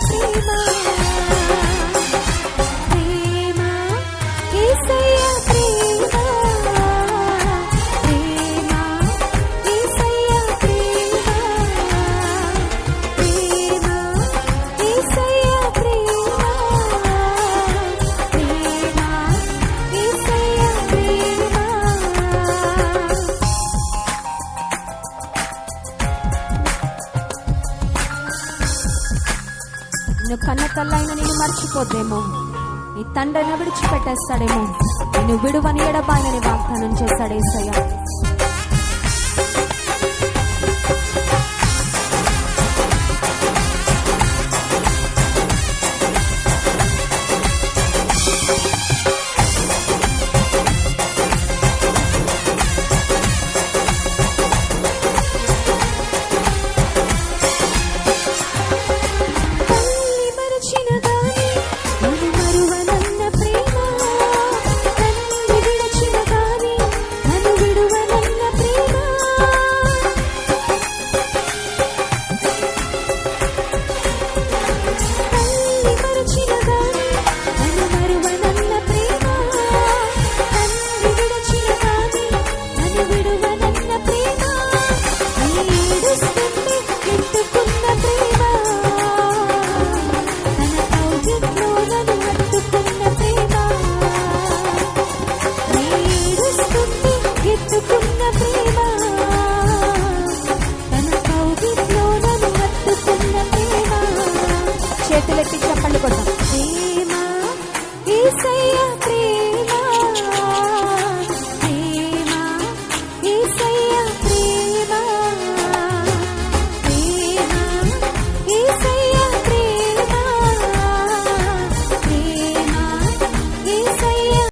Fatima. నిన్ను కన్న తల్లైన నేను మర్చిపోతేమో? నీ తండ్రిని విడిచిపెట్టేస్తాడేమో? నేను విడువని ఎడబాయనని వాగ్దానం చేస్తాడేసయ్యా